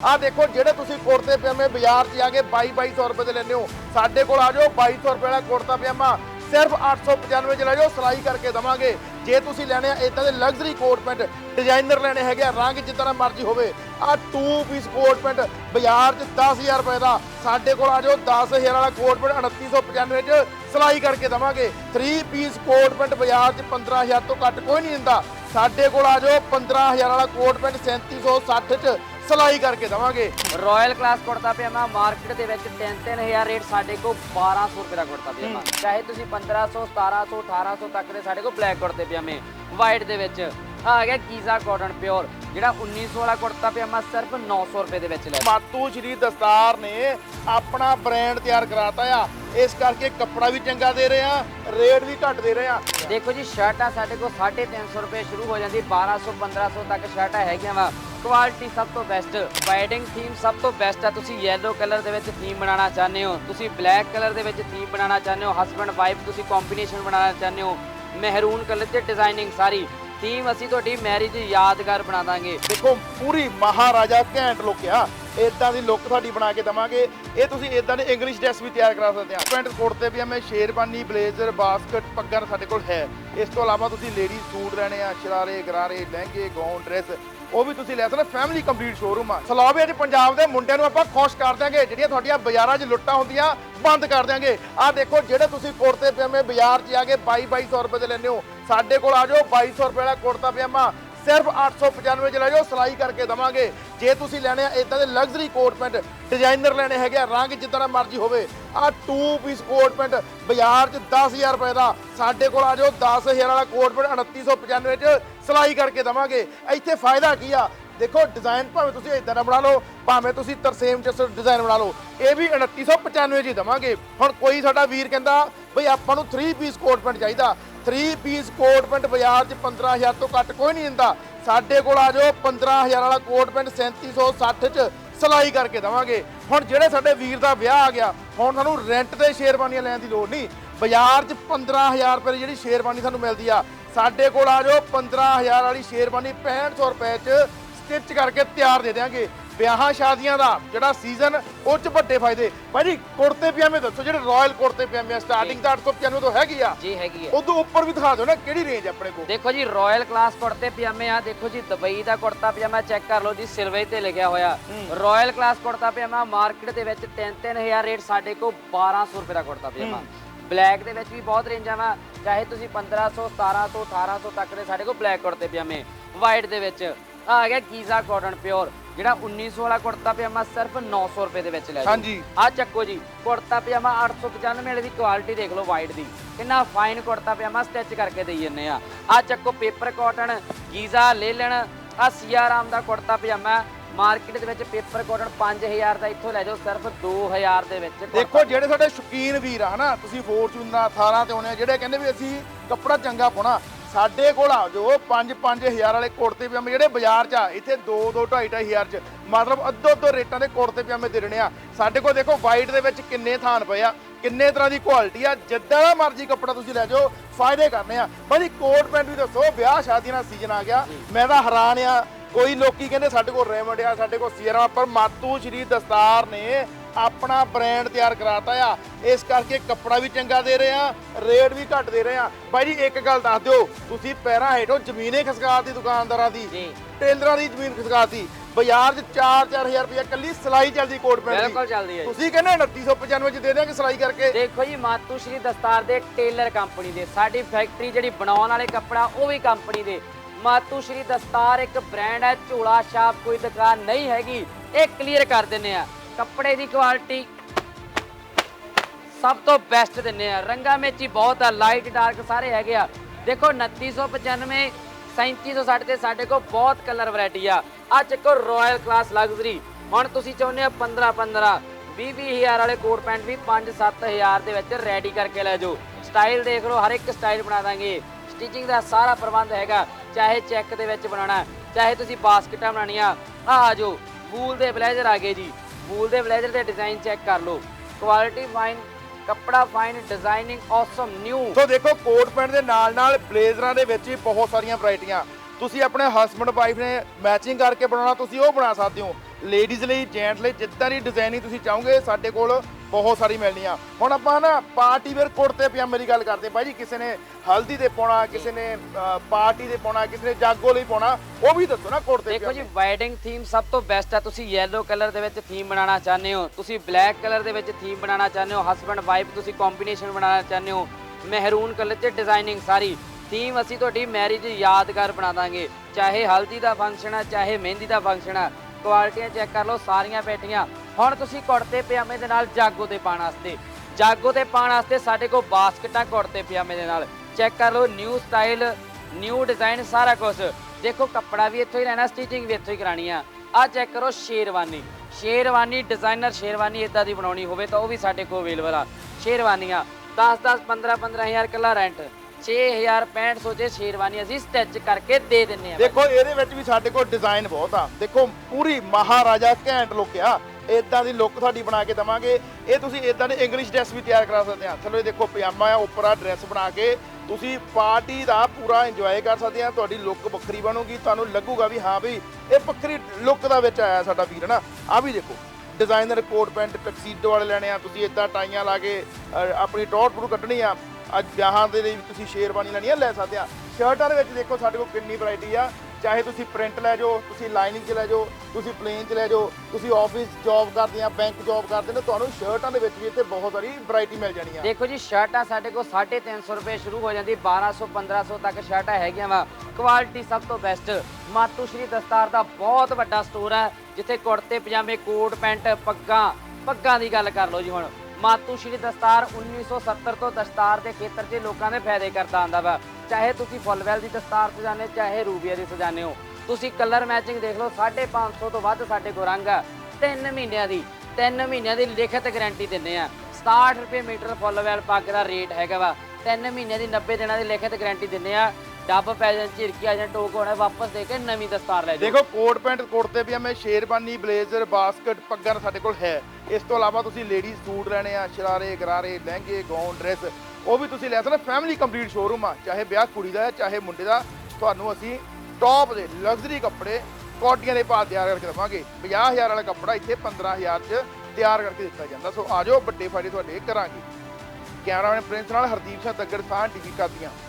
ਆ ਦੇਖੋ, ਜਿਹੜੇ ਤੁਸੀਂ ਕੁੜਤੇ ਪਜਾਮੇ ਬਾਜ਼ਾਰ 'ਚ ਜਾ ਕੇ 22 2200 ਰੁਪਏ ਦੇ ਲੈਂਦੇ ਹੋ, ਸਾਡੇ ਕੋਲ ਆ ਜਾਓ 2200 ਰੁਪਏ ਵਾਲਾ ਕੁੜਤਾ ਪਜਾਮਾ। ਸਿਰਫ 895 ਚ ਲੈ ਜਾਓ, ਸਿਲਾਈ ਕਰਕੇ ਦਵਾਂਗੇ। ਜੇ ਤੁਸੀਂ ਲੈਣੇ ਆ ਇਦਾਂ ਦੇ ਲਗਜ਼ਰੀ ਕੋਟ ਪੈਂਟ ਡਿਜ਼ਾਈਨਰ ਲੈਣੇ ਹੈਗੇ ਆ, ਰੰਗ ਜਿੱਦਾਂ ਮਰਜ਼ੀ ਹੋਵੇ ਆ 2 ਪੀਸ ਕੋਟ ਪੈਂਟ ਬਾਜ਼ਾਰ 'ਚ 10000 ਰੁਪਏ ਦਾ। ਸਾਡੇ ਕੋਲ ਆ ਜਾਓ 10000 ਵਾਲਾ ਕੋਟ ਪੈਂਟ 2995 ਚ ਸਿਲਾਈ ਕਰਕੇ ਦਵਾਂਗੇ। 3 ਪੀਸ ਕੋਟ ਪੈਂਟ ਬਾਜ਼ਾਰ 'ਚ 15000 ਤੋਂ ਘੱਟ ਕੋਈ ਨਹੀਂ ਦਿੰਦਾ। ਸਾਡੇ ਕੋਲ ਆ ਜਾਓ 15000 ਵਾਲਾ ਕੋਟ ਪੈਂਟ 3760 ਚ ਸਿਲਾਈ ਕਰਕੇ ਦਵਾਂਗੇ। Royal class kurta pajama market ਦੇ ਵਿੱਚ 3-3000 ਰੇਟ ਸਾਡੇ ਕੋਲ 1200 ਰੁਪਏ ਦਾ ਕੁੜਤਾ ਪਜਾਮਾ। ਚਾਹੇ ਤੁਸੀਂ 1500 1700 1800 ਤੱਕ ਦੇ ਸਾਡੇ ਕੋਲ ਬਲੈਕ ਕੁੜਤੇ ਪਜਾਮੇ। ਵਾਈਟ ਦੇ ਵਿੱਚ ਆ ਗਿਆ ਗੀਜ਼ਾ ਕਾਟਨ ਪਿਓਰ ਜਿਹੜਾ 1900 ਵਾਲਾ ਕੁੜਤਾ ਪਜਾਮਾ ਸਿਰਫ 900 ਰੁਪਏ ਦੇ ਵਿੱਚ ਲੈ ਮਾਤੂ ਸ਼੍ਰੀ ਦਸਤਾਰ ਨੇ ਆਪਣਾ ਬ੍ਰਾਂਡ ਤਿਆਰ ਕਰਾਤਾ ਆ। ਇਸ ਕਰਕੇ ਕੱਪੜਾ ਵੀ ਚੰਗਾ ਦੇ ਰਹੇ ਆ ਰੇਟ ਵੀ ਘੱਟ ਦੇ ਰਹੇ ਆ। ਦੇਖੋ ਜੀ ਸ਼ਰਟਾਂ ਸਾਡੇ ਕੋਲ 350 ਰੁਪਏ ਸ਼ੁਰੂ ਹੋ ਜਾਂਦੀ 1200 1500 ਤੱਕ ਸ਼ਰਟਾਂ ਹੈਗੀਆਂ ਵਾ। ਕੁਆਲਿਟੀ ਸਭ ਤੋਂ ਬੈਸਟ ਵੈਡਿੰਗ ਥੀਮ ਸਭ ਤੋਂ ਬੈਸਟ ਆ ਤੁਸੀਂ ਯੈਲੋ ਕਲਰ ਦੇ ਵਿੱਚ ਥੀਮ ਬਣਾਉਣਾ ਚਾਹੁੰਦੇ ਹੋ, ਤੁਸੀਂ ਬਲੈਕ ਕਲਰ ਦੇ ਵਿੱਚ ਥੀਮ ਬਣਾਉਣਾ ਚਾਹੁੰਦੇ ਹੋ ਹਸਬੰਡ ਵਾਈਫ ਤੁਸੀਂ ਕੰਬੀਨੇਸ਼ਨ ਬਣਾਉਣਾ ਚਾਹੁੰਦੇ ਹੋ ਮਹਿਰੂਨ ਕਲਰ ਤੇ ਡਿਜ਼ਾਈਨਿੰਗ ਸਾਰੀ ਥੀਮ ਅਸੀਂ ਤੁਹਾਡੀ ਮੈਰਿਜ ਯਾਦਗਾਰ ਬਣਾ ਦਾਂਗੇ। ਦੇਖੋ, ਪੂਰੀ ਮਹਾਰਾਜਾ ਘੈਂਟ ਲੁੱਕ ਆ। ਇਦਾਂ ਦੀ ਲੁੱਕ ਤੁਹਾਡੀ ਬਣਾ ਕੇ ਦਵਾਂਗੇ। ਇਹ ਤੁਸੀਂ ਇਦਾਂ ਦੇ ਇੰਗਲਿਸ਼ ਡਰੈਸ ਵੀ ਤਿਆਰ ਕਰਾ ਸਕਦੇ ਆ। ਪੈਂਟ ਕੋਟ 'ਤੇ ਵੀ ਐਵੇਂ ਸ਼ੇਰਵਾਨੀ ਬਲੇਜ਼ਰ ਬਾਸਕਟ ਪੱਗਾਂ ਸਾਡੇ ਕੋਲ ਹੈ। ਇਸ ਤੋਂ ਇਲਾਵਾ ਤੁਸੀਂ ਲੇਡੀ ਸੂਟ ਲੈਣੇ ਆ, ਸ਼ਰਾਰੇ, ਗਰਾਰੇ, ਲਹਿੰਗੇ ਗਾਊਨ ਡਰੈਸ ਉਹ ਵੀ ਤੁਸੀਂ ਲੈ ਸਕਦੇ ਫੈਮਿਲੀ ਕੰਪਲੀਟ ਸ਼ੋਰੂਮ ਆ। ਸਲਾਵੇ ਅੱਜ ਪੰਜਾਬ ਦੇ ਮੁੰਡਿਆਂ ਨੂੰ ਆਪਾਂ ਖੁਸ਼ ਕਰ ਦਿਆਂਗੇ, ਜਿਹੜੀਆਂ ਤੁਹਾਡੀਆਂ ਬਾਜ਼ਾਰਾਂ 'ਚ ਲੁੱਟਾਂ ਹੁੰਦੀਆਂ, ਬੰਦ ਕਰ ਦਿਆਂਗੇ। ਆਹ ਦੇਖੋ ਜਿਹੜੇ ਤੁਸੀਂ ਕੁੜਤੇ ਪਜਾਮੇ ਬਾਜ਼ਾਰ 'ਚ ਜਾ ਕੇ 22 2200 ਰੁਪਏ ਦੇ ਲੈਂਦੇ ਹੋ, ਸਾਡੇ ਕੋਲ ਆ ਜਾਓ 2200 ਰੁਪਏ ਵਾਲਾ ਕੁੜਤਾ ਪਜਾਮਾ। ਸਿਰਫ 895 ਚ ਲੈ ਜਾਓ, ਸਿਲਾਈ ਕਰਕੇ ਦਵਾਂਗੇ। ਜੇ ਤੁਸੀਂ ਲੈਣੇ ਆ ਇਦਾਂ ਦੇ ਲਗਜ਼ਰੀ ਕੋਟ ਪੈਂਟ ਡਿਜ਼ਾਈਨਰ ਲੈਣੇ ਹੈਗੇ ਆ, ਰੰਗ ਜਿੱਦਾਂ ਦਾ ਮਰਜ਼ੀ ਹੋਵੇ, ਆ 2 ਪੀਸ ਕੋਟ ਪੈਂਟ ਬਾਜ਼ਾਰ 'ਚ 10000 ਰੁਪਏ ਦਾ। ਸਾਡੇ ਕੋਲ ਆ ਜਾਓ 10000 ਵਾਲਾ ਕੋਟ ਪੈਂਟ 2995 ਚ ਸਿਲਾਈ ਕਰਕੇ ਦਵਾਂਗੇ। ਇੱਥੇ ਫਾਇਦਾ ਕੀ ਆ? ਦੇਖੋ ਡਿਜ਼ਾਈਨ ਭਾਵੇਂ ਤੁਸੀਂ ਇਦਾਂ ਦਾ ਬਣਾ ਲਓ, ਭਾਵੇਂ ਤੁਸੀਂ ਤਰਸੇਮ ਚ ਡਿਜ਼ਾਈਨ ਬਣਾ ਲਓ, ਇਹ ਵੀ 2995 ਚ ਹੀ ਦਵਾਂਗੇ। ਹੁਣ ਕੋਈ ਸਾਡਾ ਵੀਰ ਕਹਿੰਦਾ, ਬਈ ਆਪਾਂ ਨੂੰ 3 ਪੀਸ ਕੋਟ ਪੈਂਟ ਚਾਹੀਦਾ। 3 ਪੀਸ ਕੋਟ ਪੈਂਟ ਬਾਜ਼ਾਰ 'ਚ 15000 ਤੋਂ ਘੱਟ ਕੋਈ ਨਹੀਂ ਦਿੰਦਾ। ਸਾਡੇ ਕੋਲ ਆ ਜਾਓ 15000 ਵਾਲਾ ਕੋਟ ਪੈਂਟ 3760 ਚ ਸਿਲਾਈ ਕਰਕੇ ਦਵਾਂਗੇ। ਹੁਣ ਜਿਹੜੇ ਸਾਡੇ ਵੀਰ ਦਾ ਵਿਆਹ ਆ ਗਿਆ, ਹੁਣ ਸਾਨੂੰ ਰੈਂਟ ਤੇ ਸ਼ੇਰਵਾਨੀਆਂ ਲੈਣ ਦੀ ਲੋੜ ਨਹੀਂ। ਬਾਜ਼ਾਰ 'ਚ 15000 ਰੁਪਏ ਦੀ ਜਿਹੜੀ ਸ਼ੇਰਵਾਨੀ ਸਾਨੂੰ ਮਿਲਦੀ ਆ, ਸਾਡੇ ਕੋਲ ਆ ਜਾਓ 15000 ਵਾਲੀ ਸ਼ੇਰਵਾਨੀ 6500 ਰੁਪਏ 'ਚ ਸਟਿਚ ਕਰਕੇ ਤਿਆਰ ਦੇ ਦਿਆਂਗੇ ਵਿਆਹਾਂ ਸ਼ਾਦੀਆਂ ਦਾ ਜਿਹੜਾ ਸੀਜ਼ਨ ਉਹ 'ਚ ਵੱਡੇ ਫਾਇਦੇ। ਭਾਈ ਜੀ ਕੁੜਤੇ ਪਜਾਮੇ ਦੱਸੋ ਜਿਹੜੇ ਰਾਇਲ ਕੁੜਤੇ ਪਜਾਮੇ ਸਟਾਰਟਿੰਗ ਤਾਂ 895 ਤੋਂ ਹੈਗੀ ਆ। ਜੀ ਹੈਗੀ ਹੈ ਉਦੋਂ ਉੱਪਰ ਵੀ ਦਿਖਾ ਦਿਓ ਨਾ ਕਿਹੜੀ ਰੇਂਜ ਆਪਣੇ ਕੋਲ। ਦੇਖੋ ਜੀ ਰਾਇਲ ਕਲਾਸ ਕੁੜਤੇ ਪਜਾਮੇ ਆ ਦੇਖੋ ਜੀ ਦੁਬਈ ਦਾ ਕੁੜਤਾ ਪਜਾਮਾ ਚੈੱਕ ਕਰ ਲਓ ਜੀ ਸਿਲਵੇ ਤੇ ਲਿਖਿਆ ਹੋਇਆ। Royal class kurta pajama market ਦੇ ਵਿੱਚ 3-3000 ਰੇਟ ਸਾਡੇ ਕੋਲ 1200 ਰੁਪਏ ਦਾ ਕੁੜਤਾ ਪਜਾਮਾ। ਬਲੈਕ ਦੇ ਵਿੱਚ ਵੀ ਬਹੁਤ ਰੇਂਜਾਂ ਵਾ ਚਾਹੇ ਤੁਸੀਂ 1500 1700 1800 ਤੱਕ ਦੇ ਸਾਡੇ ਕੋਲ ਬਲੈਕ ਕੁੜਤੇ ਪਜਾਮੇ। ਵਾਈਟ ਦੇ ਵਿੱਚ ਆ ਗਿਆ ਗੀਜ਼ਾ ਕਾਟਨ ਪਿਓਰ ਜਿਹੜਾ 1900 ਵਾਲਾ ਕੁੜਤਾ ਪਜਾਮਾ ਸਿਰਫ 900 ਰੁਪਏ ਦੇ ਵਿੱਚ ਲੈ ਜਾਓ। ਹਾਂਜੀ। ਆ ਚੱਕੋ ਜੀ ਕੁੜਤਾ ਪਜਾਮਾ 895 ਵਾਲੇ ਦੀ ਕੁਆਲਿਟੀ ਦੇਖ ਲਓ ਵਾਈਟ ਦੀ। ਕਿੰਨਾ ਫਾਈਨ ਕੁੜਤਾ ਪਜਾਮਾ ਸਟਿਚ ਕਰਕੇ ਦੇਈ ਜੰਨੇ ਆ। ਆ ਚੱਕੋ ਪੇਪਰ ਕਾਟਨ ਗੀਜ਼ਾ ਲੈ ਲੈਣ। ਆ ਸਿਆਰਾਮ ਦਾ ਕੁੜਤਾ ਪਜਾਮਾ। ਮਾਰਕੀਟ ਦੇ ਵਿੱਚ ਪੇਪਰ ਕਾਟਨ 5000 ਦਾ ਇੱਥੋਂ ਲੈ ਜਾਓ ਸਿਰਫ 2000 ਦੇ ਵਿੱਚ ਦੇਖੋ ਜਿਹੜੇ ਸਾਡੇ ਸ਼ੌਕੀਨ ਵੀਰ ਆ ਹਨਾ? ਤੁਸੀਂ ਫੋਰਚੂਨਰ 18 ਤੇ ਆਉਣੇ ਆ ਜਿਹੜੇ ਕਹਿੰਦੇ ਵੀ ਅਸੀਂ ਕੱਪੜਾ ਚੰਗਾ ਪਾਉਣਾ ਸਾਡੇ ਕੋਲ ਆ ਜੋ 5-5000 ਵਾਲੇ ਕੁੜਤੇ ਪਜਾਮੇ ਜਿਹੜੇ ਬਾਜ਼ਾਰ 'ਚ ਆ, ਇੱਥੇ 2-2 2.5-2000 'ਚ। ਮਤਲਬ ਅੱਧੋ ਅੱਧੋ ਰੇਟਾਂ ਦੇ ਕੁੜਤੇ ਪਜਾਮੇ ਦੇ ਰਹੇ ਆ। ਸਾਡੇ ਕੋਲ ਦੇਖੋ ਵਾਈਟ ਦੇ ਵਿੱਚ ਕਿੰਨੇ ਥਾਨ ਪਏ ਆ, ਕਿੰਨੇ ਤਰ੍ਹਾਂ ਦੀ ਕੁਆਲਿਟੀ ਆ। ਜਿੱਦਾਂ ਦਾ ਮਰਜ਼ੀ ਕੱਪੜਾ ਤੁਸੀਂ ਲੈ ਜਾਓ, ਫਾਇਦੇ ਕਰਨੇ ਆ। ਭਾਜੀ ਕੋਟ ਪੈਂਟ ਵੀ ਦੱਸੋ, ਵਿਆਹ ਸ਼ਾਦੀਆਂ ਦਾ ਸੀਜ਼ਨ ਆ ਗਿਆ। ਮੈਂ ਤਾਂ ਹੈਰਾਨ ਆ, ਕੋਈ ਲੋਕੀ ਕਹਿੰਦੇ ਸਾਡੇ ਕੋਲ ਰੇਮੰਡ ਆ, ਸਾਡੇ ਕੋਲ ਸੀਰਾ ਪਰ ਮਾਤੂ ਸ਼੍ਰੀ ਦਸਤਾਰ ਨੇ। ਆਪਣਾ ਬ੍ਰਾਂਡ ਤਿਆਰ ਕਰਾਤਾ ਆ। ਇਸ ਕਰਕੇ ਕੱਪੜਾ ਵੀ ਚੰਗਾ ਦੇ ਰਹੇ ਆ ਰੇਟ ਵੀ ਘੱਟ ਦੇ ਰਹੇ ਆ। ਬਾਈ ਜੀ ਇੱਕ ਗੱਲ ਦੱਸ ਦਿਓ ਤੁਸੀਂ ਪੈਰਾਂ ਹੇਠੋਂ ਜ਼ਮੀਨੇ ਖਸਕਾਤੀ ਦੁਕਾਨਦਾਰਾਂ ਦੀ। ਜੀ। ਟੇਲਰਾਂ ਦੀ ਜ਼ਮੀਨ ਖਸਕਾਤੀ। ਬਾਜ਼ਾਰ 'ਚ 4-4000 ਰੁਪਏ ਕੱਲੀ ਸਿਲਾਈ ਚੱਲਦੀ ਕੋਟ ਪੈਂਟ ਬਿਲਕੁਲ ਦੀ ਚੱਲਦੀ ਹੈ ਜੀ। ਤੁਸੀਂ ਕਹਿੰਦੇ 2995 ਚ ਦੇ ਦਿਆਂਗੇ ਸਿਲਾਈ ਕਰਕੇ। ਦੇਖੋ ਜੀ ਮਾਤੂ ਸ਼੍ਰੀ ਦਸਤਾਰ ਦੇ ਟੇਲਰ ਕੰਪਨੀ ਦੇ ਸਾਡੀ ਫੈਕਟਰੀ ਜਿਹੜੀ ਬਣਾਉਣ ਵਾਲੇ ਕੱਪੜਾ ਉਹ ਵੀ ਕੰਪਨੀ ਦੇ। ਮਾਤੂ ਸ਼੍ਰੀ ਦਸਤਾਰ ਇੱਕ ਬ੍ਰਾਂਡ ਹੈ ਝੋਲਾ ਛਾਪ ਕੋਈ ਦੁਕਾਨ ਨਹੀਂ ਹੈਗੀ ਇਹ ਕਲੀਅਰ ਕਰ ਦਿੰਨੇ ਆ। ਕੱਪੜੇ ਦੀ ਕੁਆਲਿਟੀ ਸਭ ਤੋਂ ਬੈਸਟ ਦਿੰਨੇ ਆ। ਰੰਗਾਂ ਵਿੱਚ ਹੀ ਬਹੁਤ ਆ ਲਾਈਟ ਡਾਰਕ ਸਾਰੇ ਹੈਗੇ ਆ। ਦੇਖੋ 2995 3760 ਤੇ ਸਾਡੇ ਕੋਲ ਬਹੁਤ ਕਲਰ ਵੈਰਾਈਟੀ ਆ। ਆ ਚੱਕੋ ਰਾਇਲ ਕਲਾਸ ਲਗਜ਼ਰੀ ਹੁਣ ਤੁਸੀਂ ਚਾਹੁੰਦੇ ਆ 15 15 20 20000 ਵਾਲੇ ਕੋਟ ਪੈਂਟ ਵੀ 5 7000 ਦੇ ਵਿੱਚ ਰੈਡੀ ਕਰਕੇ ਲੈ ਜਾਓ। ਸਟਾਈਲ ਦੇਖ ਲਓ, ਹਰ ਇੱਕ ਸਟਾਈਲ ਬਣਾ ਦਾਂਗੇ। ਸਟਿਚਿੰਗ ਦਾ ਸਾਰਾ ਪ੍ਰਬੰਧ ਹੈਗਾ, ਚਾਹੇ ਚੈੱਕ ਦੇ ਵਿੱਚ ਬਣਾਉਣਾ, ਚਾਹੇ ਤੁਸੀਂ ਬਾਸਕਟਾਂ ਬਣਾਉਣੀਆਂ। ਆ ਆ ਜਾਓ, ਫੂਲ ਦੇ ਬਲੇਜ਼ਰ ਆ ਗਏ ਜੀ। ਵੂਲ ਦੇ ਬਲੇਜ਼ਰ ਦੇ ਡਿਜ਼ਾਈਨ ਚੈੱਕ ਕਰ ਲਓ। ਕੁਆਲਿਟੀ ਫਾਈਨ ਕੱਪੜਾ fine designing awesome new so ਦੇਖੋ, ਕੋਟ ਪੈਂਟ ਦੇ ਨਾਲ ਨਾਲ ਬਲੇਜ਼ਰਾਂ ਦੇ ਵਿੱਚ ਵੀ ਬਹੁਤ ਸਾਰੀਆਂ ਵੈਰਾਈਟੀਆਂ। ਤੁਸੀਂ ਆਪਣੇ ਹਸਬੰਡ ਵਾਈਫ ਨੇ ਮੈਚਿੰਗ ਕਰਕੇ ਬਣਾਉਣਾ, ਤੁਸੀਂ ਉਹ ਬਣਾ ਸਕਦੇ ਹੋ। ਲੇਡੀਜ਼ ਲਈ ਜੈਂਟਸ ਲਈ, ਜਿੱਦਾਂ ਦੀ ਡਿਜ਼ਾਈਨਿੰਗ ਤੁਸੀਂ ਚਾਹੋਗੇ, ਸਾਡੇ ਕੋਲ ਬਹੁਤ ਸਾਰੀ ਮਿਲਣੀ ਆ ਹੁਣ ਆਪਾਂ ਨਾ ਪਾਰਟੀ ਵੇਅਰ ਕੁੜਤੇ ਪਜਾਮੇ ਦੀ ਗੱਲ ਕਰਦੇ। ਭਾਈ ਜੀ ਕਿਸੇ ਨੇ ਹਲਦੀ ਤੇ ਪਾਉਣਾ ਕਿਸੇ ਨੇ ਅ, ਪਾਰਟੀ ਤੇ ਪਾਉਣਾ ਕਿਸੇ ਨੇ ਜਾਗੋ ਲਈ ਪਾਉਣਾ ਉਹ ਵੀ ਦੱਸੋ ਨਾ ਕੁੜਤੇ ਦੇਖੋ ਜੀ ਪਜਾਮੇ ਵੈਡਿੰਗ ਥੀਮ ਸਭ ਤੋਂ ਬੈਸਟ ਹੈ। ਤੁਸੀਂ ਯੈਲੋ ਕਲਰ ਦੇ ਵਿੱਚ ਥੀਮ ਬਣਾਉਣਾ ਚਾਹੁੰਦੇ ਹੋ। ਤੁਸੀਂ ਬਲੈਕ ਕਲਰ ਦੇ ਵਿੱਚ ਥੀਮ ਬਣਾਉਣਾ ਚਾਹੁੰਦੇ ਹੋ। ਹਸਬੰਡ ਵਾਈਫ ਤੁਸੀਂ ਕੰਬੀਨੇਸ਼ਨ ਬਣਾਉਣਾ ਚਾਹੁੰਦੇ ਹੋ। ਮਹਿਰੂਨ ਕਲਰ 'ਚ ਡਿਜ਼ਾਈਨਿੰਗ ਸਾਰੀ। ਥੀਮ ਅਸੀਂ ਤੁਹਾਡੀ ਮੈਰਿਜ ਯਾਦਗਾਰ ਬਣਾ ਦਾਂਗੇ। ਚਾਹੇ ਹਲਦੀ ਦਾ ਫੰਕਸ਼ਨ ਹੈ ਚਾਹੇ ਮਹਿੰਦੀ ਦਾ ਫੰਕਸ਼ਨ ਹੈ ਕੁਆਲਿਟੀਆਂ ਚੈੱਕ ਕਰ ਲਓ ਸਾਰੀਆਂ ਬੈਠੀਆਂ ਹੁਣ ਤੁਸੀਂ ਕੁੜਤੇ ਪਜਾਮੇ ਦੇ ਨਾਲ ਜਾਗੋ ਤੇ ਪਾਉਣ ਵਾਸਤੇ। ਜਾਗੋ ਤੇ ਪਾਉਣ ਵਾਸਤੇ ਸਾਡੇ ਕੋਲ ਬਾਸਕਟਾਂ, ਕੁੜਤੇ ਪਜਾਮੇ ਦੇ ਨਾਲ। ਚੈੱਕ ਕਰ ਲਓ ਨਿਊ ਸਟਾਈਲ ਨਿਊ ਡਿਜ਼ਾਈਨ ਸਾਰਾ ਕੁਝ ਦੇਖੋ, ਕੱਪੜਾ ਵੀ ਇੱਥੋਂ ਹੀ ਲੈਣਾ ਸਟਿਚਿੰਗ ਵੀ ਇੱਥੋਂ ਹੀ ਕਰਾਣੀ ਆ। ਆ ਚੈੱਕ ਕਰੋ, ਸ਼ੇਰਵਾਨੀ। ਸ਼ੇਰਵਾਨੀ ਡਿਜ਼ਾਈਨਰ ਸ਼ੇਰਵਾਨੀ ਇਦਾਂ ਦੀ ਬਣਾਉਣੀ ਹੋਵੇ ਤਾਂ ਉਹ ਵੀ ਸਾਡੇ ਕੋਲ ਅਵੇਲੇਬਲ ਆ। ਸ਼ੇਰਵਾਨੀਆਂ 10 10 15 15000 ਕੱਲਾ ਰੈਂਟ 6000 6500 ਜੇ ਸ਼ੇਰਵਾਨੀ ਅਸੀਂ ਸਟਿਚ ਕਰਕੇ ਦੇ ਦਿੰਨੇ ਆ। ਦੇਖੋ, ਇਹਦੇ ਵਿੱਚ ਵੀ ਸਾਡੇ ਕੋਲ ਡਿਜ਼ਾਈਨ ਬਹੁਤ ਆ। ਦੇਖੋ, ਪੂਰੀ ਮਹਾਰਾਜਾ ਘੈਂਟ ਲੁੱਕ ਇਦਾਂ ਦੀ ਲੁੱਕ ਤੁਹਾਡੀ ਬਣਾ ਕੇ ਦਵਾਂਗੇ। ਇਹ ਤੁਸੀਂ ਇਦਾਂ ਦੇ ਇੰਗਲਿਸ਼ ਡਰੈਸ ਵੀ ਤਿਆਰ ਕਰਾ ਸਕਦੇ ਆ। ਚਲੋ ਇਹ ਦੇਖੋ, ਪਜਾਮਾ ਆ, ਉੱਪਰ ਆ ਡਰੈਸ ਬਣਾ ਕੇ ਤੁਸੀਂ ਪਾਰਟੀ ਦਾ ਪੂਰਾ ਇੰਜੋਏ ਕਰ ਸਕਦੇ ਆ। ਤੁਹਾਡੀ ਲੁੱਕ ਵੱਖਰੀ ਬਣੂਗੀ, ਤੁਹਾਨੂੰ ਲੱਗੂਗਾ ਵੀ ਹਾਂ ਵੀ ਇਹ ਵੱਖਰੀ ਲੁੱਕ ਦਾ ਵਿੱਚ ਆਇਆ ਸਾਡਾ ਵੀਰ ਨਾ ਆ ਵੀ ਦੇਖੋ ਡਿਜ਼ਾਈਨਰ ਕੋਟ ਪੈਂਟ ਟਕਸੀਡੋ ਵਾਲੇ ਲੈਣੇ ਆ। ਤੁਸੀਂ ਇਦਾਂ ਟਾਈਆਂ ਲਾ ਕੇ ਆਪਣੀ ਟੌਰ ਟਰੂ ਕੱਢਣੀ ਆ। ਅੱਜ ਵਿਆਹਾਂ ਦੇ ਲਈ ਵੀ ਤੁਸੀਂ ਸ਼ੇਰਵਾਨੀ ਲੈਣੀ ਆ ਲੈ ਸਕਦੇ ਆ। ਸ਼ਰਟਾਂ ਦੇ ਵਿੱਚ ਦੇਖੋ, ਸਾਡੇ ਕੋਲ ਕਿੰਨੀ ਵੈਰਾਈਟੀ ਆ। ਚਾਹੇ ਤੁਸੀਂ ਪ੍ਰਿੰਟ ਲੈ ਜਾਓ, ਤੁਸੀਂ ਲਾਈਨਿੰਗ 'ਚ ਲੈ ਜਾਓ, ਤੁਸੀਂ ਪਲੇਨ 'ਚ ਲੈ ਜਾਓ, ਤੁਸੀਂ ਆਫਿਸ ਜੌਬ ਕਰਦੇ ਆ ਬੈਂਕ ਜੌਬ ਕਰਦੇ ਨੇ, ਤੁਹਾਨੂੰ ਸ਼ਰਟਾਂ ਦੇ ਵਿੱਚ ਵੀ ਇੱਥੇ ਬਹੁਤ ਸਾਰੀ ਵੈਰਾਈਟੀ ਮਿਲ ਜਾਣੀ ਆ ਦੇਖੋ ਜੀ ਸ਼ਰਟਾਂ ਸਾਡੇ ਕੋਲ 350 ਰੁਪਏ ਸ਼ੁਰੂ ਹੋ ਜਾਂਦੀ 1200 1500 ਤੱਕ ਸ਼ਰਟਾਂ ਹੈਗੀਆਂ ਵਾ। ਕੁਆਲਿਟੀ ਸਭ ਤੋਂ ਬੈਸਟ ਮਾਤੂ ਸ਼੍ਰੀ ਦਸਤਾਰ ਦਾ ਬਹੁਤ ਵੱਡਾ ਸਟੋਰ ਹੈ ਜਿੱਥੇ ਕੁੜਤੇ, ਪਜਾਮੇ, ਕੋਟ, ਪੈਂਟ, ਪੱਗਾਂ ਪੱਗਾਂ ਦੀ ਗੱਲ ਕਰ ਲਓ ਜੀ ਹੁਣ। ਮਾਤੂ ਸ਼੍ਰੀ ਦਸਤਾਰ 1970 ਤੋਂ ਦਸਤਾਰ ਦੇ ਖੇਤਰ 'ਚ ਲੋਕਾਂ ਦੇ ਫਾਇਦੇ ਕਰਦਾ ਆਂਦਾ ਵਾ। ਚਾਹੇ ਤੁਸੀਂ ਫੁੱਲਵੈਲ ਦੀ ਦਸਤਾਰ ਸਜਾਨੇ ਚਾਹੇ ਰੂਬੀਆ ਦੀ ਸਜਾਨੇ ਹੋ। ਤੁਸੀਂ ਕਲਰ ਮੈਚਿੰਗ ਦੇਖ ਲਓ 550 ਤੋਂ ਵੱਧ ਸਾਡੇ ਕੋਲ ਰੰਗ ਆ। 3 ਮਹੀਨਿਆਂ ਦੀ 3 ਮਹੀਨਿਆਂ ਦੀ ਲਿਖਤ ਗਾਰੰਟੀ ਦਿੰਦੇ ਆ। 67 ਰੁਪਏ ਮੀਟਰ ਫੁੱਲਵੈਲ ਪੱਗ ਦਾ ਰੇਟ ਹੈਗਾ ਵਾ। 3 ਮਹੀਨਿਆਂ ਦੀ 90 ਦਿਨਾਂ ਦੀ ਲਿਖਤ ਗਾਰੰਟੀ ਦਿੰਦੇ ਆ। ਡੱਬ ਪੈ ਜਾਣ ਝਿਰਕੀ ਆ ਜਾਣ, ਟੋਕ ਹੋਣਾ, ਵਾਪਸ ਦੇ ਕੇ ਨਵੀਂ ਦਸਤਾਰ ਲੈ ਜਾਓ। ਦੇਖੋ, ਕੋਟ ਪੈਂਟ ਕੁੜਤੇ ਵੀ ਐਵੇਂ ਸ਼ੇਰਵਾਨੀ, ਬਲੇਜ਼ਰ, ਬਾਸਕਟ, ਪੱਗਾਂ ਸਾਡੇ ਕੋਲ ਹੈ। ਇਸ ਤੋਂ ਇਲਾਵਾ ਤੁਸੀਂ ਲੇਡੀਜ਼ ਸੂਟ ਲੈਣੇ ਆ, ਸ਼ਰਾਰੇ, ਗਰਾਰੇ, ਲਹਿੰਗੇ, ਗਾਊਨ ਡਰੈਸ ਉਹ ਵੀ ਤੁਸੀਂ ਲੈ ਸਕਦੇ ਫੈਮਿਲੀ ਕੰਪਲੀਟ ਸ਼ੋਰੂਮ ਆ, ਚਾਹੇ ਵਿਆਹ ਕੁੜੀ ਦਾ ਹੈ, ਚਾਹੇ ਮੁੰਡੇ ਦਾ। ਤੁਹਾਨੂੰ ਅਸੀਂ ਟੌਪ ਦੇ ਲਗਜ਼ਰੀ ਕੱਪੜੇ ਕੋਟੀਆਂ ਦੇ ਭਾਅ ਤਿਆਰ ਕਰਕੇ ਦੇਵਾਂਗੇ। 50000 ਵਾਲਾ ਕੱਪੜਾ ਇੱਥੇ 15000 ਚ ਤਿਆਰ ਕਰਕੇ ਦਿੱਤਾ ਜਾਂਦਾ। ਸੋ ਆਜੋ ਵੱਡੇ ਫਾਇਦੇ ਤੁਹਾਡੇ ਕਰਾਂਗੇ। ਕੈਮਰਾਮੈਨ ਪ੍ਰਿੰਸ ਨਾਲ ਹਰਦੀਪ ਸਿੰਘ ਤੱਗੜ ਸਾਹ ਟੀਵੀ ਕਰਦੀਆਂ